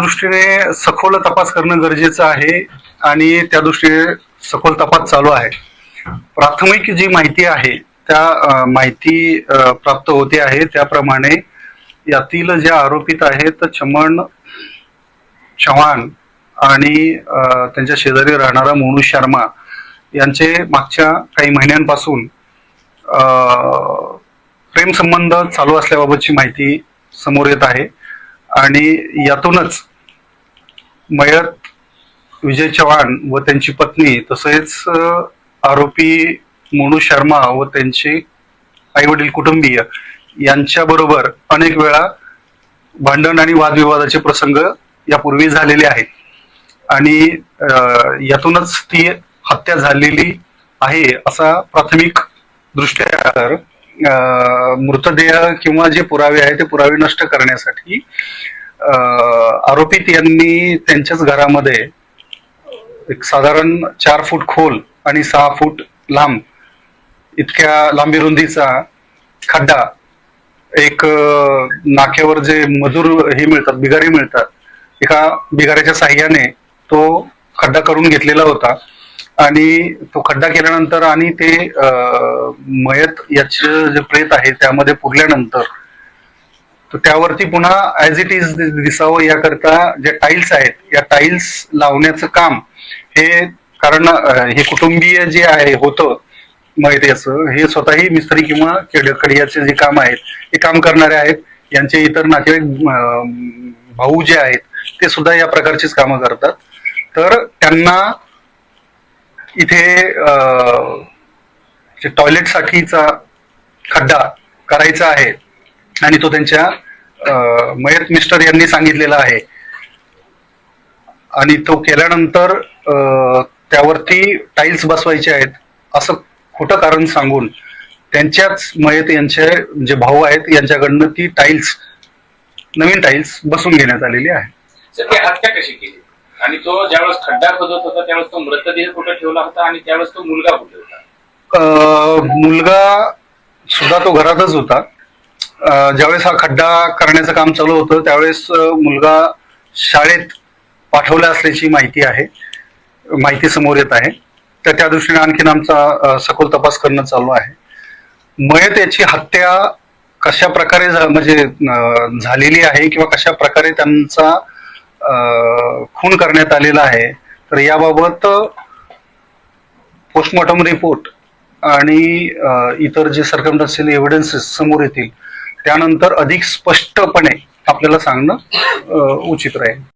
दृष्टीने सखोल तपास करणं गरजेचं आहे आणि त्या दृष्टीने सखोल तपास चालू आहे. प्राथमिक जी माहिती आहे त्या माहिती प्राप्त होते आहे. त्याप्रमाणे यातील ज्या आरोपित आहेत चमन चव्हाण आणि त्यांच्या शेजारी राहणारा मोनू शर्मा यांचे मागच्या काही महिन्यांपासून प्रेमसंबंध चालू असल्याबाबतची माहिती समोर येत आहे. आणि यातूनच मयत विजय चव्हाण व त्यांची पत्नी तसेच आरोपी मोनू शर्मा व त्यांचे आई वडील कुटुंबीय यांच्याबरोबर अनेक वेळा भांडण आणि वादविवादाचे प्रसंग यापूर्वी झालेले आहेत. आणि यातूनच ती हत्या झालेली आहे असा प्राथमिक दृष्ट्या तर मृतदेह किंवा जे पुरावे आहे ते पुरावे नष्ट करण्यासाठी आरोपित यांनी त्यांच्याच घरामध्ये एक साधारण चार फूट खोल आणि सहा फूट लांब इतक्या लांबी रुंदीचा खड्डा एक नाक्यावर जे मजूर हे मिळतात बिगारी मिळतात एका बिगाऱ्याच्या साह्याने तो खड्डा करून घेतलेला होता. आणि तो खड्डा केल्यानंतर आणि ते मयत याचे जे प्रेत आहे त्यामध्ये पुरल्यानंतर तर त्यावरती पुन्हा ऍज इट इज दिसावं याकरता ज्या टाईल्स आहेत या टाईल्स लावण्याचं काम हे कारण हे कुटुंबीय जे आहे होतं माहिती असं हे स्वतःही मिस्त्री किंवा खडियाचे जे काम आहेत हे काम करणारे आहेत. यांचे इतर नातेवाईक भाऊ जे आहेत ते सुद्धा या प्रकारचीच कामं करतात. तर त्यांना इथे टॉयलेटसाठीचा जे खड्डा करायचा आहे आणि तो त्यांच्या मयत मिस्टर यांनी सांगितलेला आहे. आणि तो केल्यानंतर अं, त्यावरती टाईल्स बसवायचे आहेत असं खोटं कारण सांगून त्यांच्याच मयत यांचे जे भाऊ आहेत यांच्याकडनं ती टाईल्स नवीन टाईल्स बसून घेण्यात आलेली आहे. हत्या कशी केली? आणि तो ज्यावेळेस खड्डा खोदत होता त्यावेळेस तो मृतदेह कुठे ठेवला होता आणि त्यावेळेस तो मुलगा कुठे होता? मुलगा सुद्धा तो घरातच होता. ज्यावेळेस हा खड्डा करण्याचं काम चालू होतं त्यावेळेस मुलगा शाळेत पाठवला असल्याची माहिती आहे माहिती समोर येत आहे. तर त्या दृष्टीने आणखीन आमचा सखोल तपास करणं चालू आहे. मयत याची हत्या कशा प्रकारे झा- म्हणजे झालेली आहे किंवा कशा प्रकारे त्यांचा खून करण्यात आलेला आहे तर याबाबत पोस्टमॉर्टम रिपोर्ट आणि इतर जे सर्कमडन्शियल एव्हिडन्सेस समोर येतील त्यानंतर अधिक स्पष्टपणे आपल्याला सांगणं उचित राहील.